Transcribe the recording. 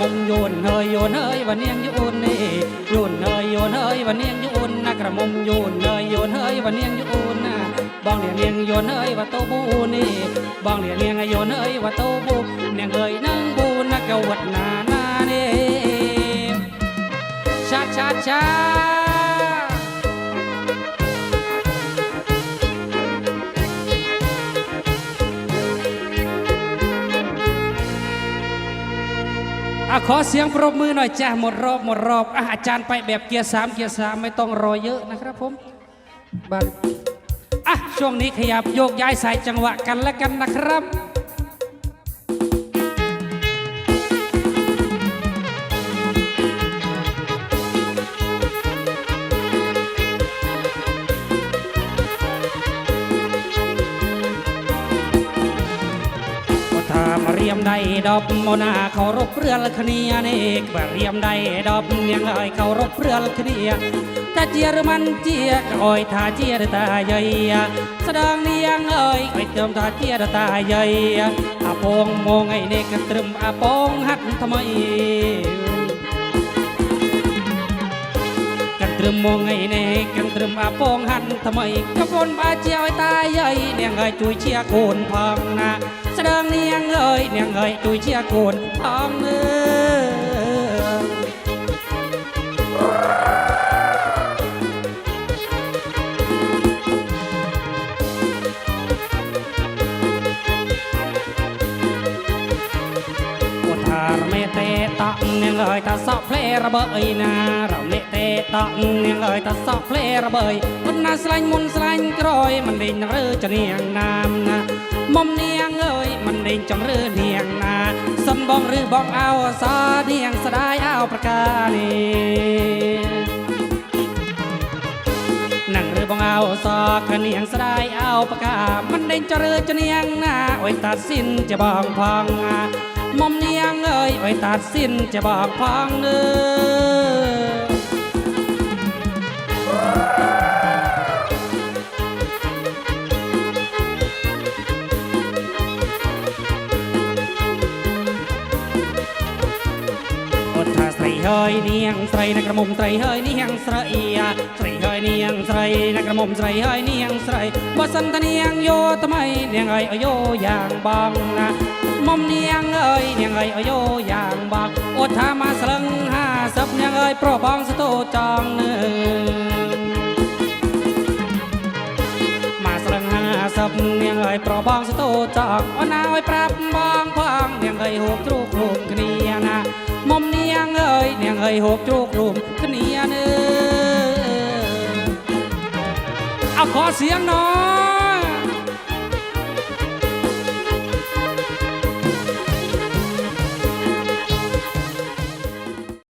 มงโยนเฮยโยนเฮยวันเนียงโยนนี่โยนเฮยโยนเฮยวันเนียงโยนนะกระมงโยนเฮยโยนเฮยวันเนียงโยนน่ะบ้องเหลียงเนียงโยนเฮยวัาโตบูนี่บ้องเหลียงเนียงโยนเฮยวัาโตบูเนียงเฮยนั่งบูนะกะวัดน่ะอะขอเสียงปรบมือหน่อยจ้าหมดรอบ หมดรอบอาจารย์ไปแบบเกียร์สามเกียร์สามไม่ต้องรอเยอะนะครับผมบัดอ่ะช่วงนี้ขยับโยกย้ายสายจังหวะกันแล้วกันนะครับមរៀមដៃដប់មនអាเคารพព្រឿលគ្នានេះក្បរៀមដៃដប់នាងហើយเคารพព្រឿលគ្នាតាជារមិនជាក្អយថាជារតាយាយស្ដងនាងអើយក្អយត្រឹមថាជារតាយាយអាពងមងឯនេះក៏ត្រឹមអាពងហាត់ថ្មីត្រឹមមកថ្ងៃនេះកឹងត្រឹមអាពងហាត់ថ្មីកូនបើជាឲ្យតាយាយនាងហើយជួយជាកូនផងណាស្ដងនាងអើយនាងហើយជួយជាកូនផងអើយក់នាងអើយតាសក់ផ្លេរបើអីណារំលាកទេតក់នាងអើយតាសក់ផ្លេរបើមុនណាស្លាញ់មុនស្លាញ់ក្រោយមិនលេងនឹងរើចនាងណាមណាមុំនាងអើយ មិនលេងចំរើនាងណាសិនបងឬបងអោសនាងស្ដាយអោប្រការនេះនាងឬបងអោសគ្នានាងស្ដាយអោប្រការមិនលេងចរើចនាងណាអុយតាស៊ីនជាបងផងណាมอมเนียงเอ้ยไว้ตัดสินจะบอกพังเนอ้อเฮ้ยเนียงใส่นักระมมใส่เฮ้ยเนียงใส่ใส่เฮ้ยเนียงใส่นักระมมใส่เฮ้ยเนียงใส่บ่สันตะเนียงโยทำไมเนียงไอ้โยอย่างบังนะយអយោយ៉ាងបកអូថាមកស្លឹង50នាងអើយប្របងស្ទូចង់មកស្លឹង50នាងអើយប្របងស្ទូចង់អូនណាអើយប្រាប់បងផងនាងអើយហូបជ្រូករួមគ្នាណាមុំនាងអើយ នាងអើយហូបជ្រូករួមគ្នានើអខอเสียงหน่อย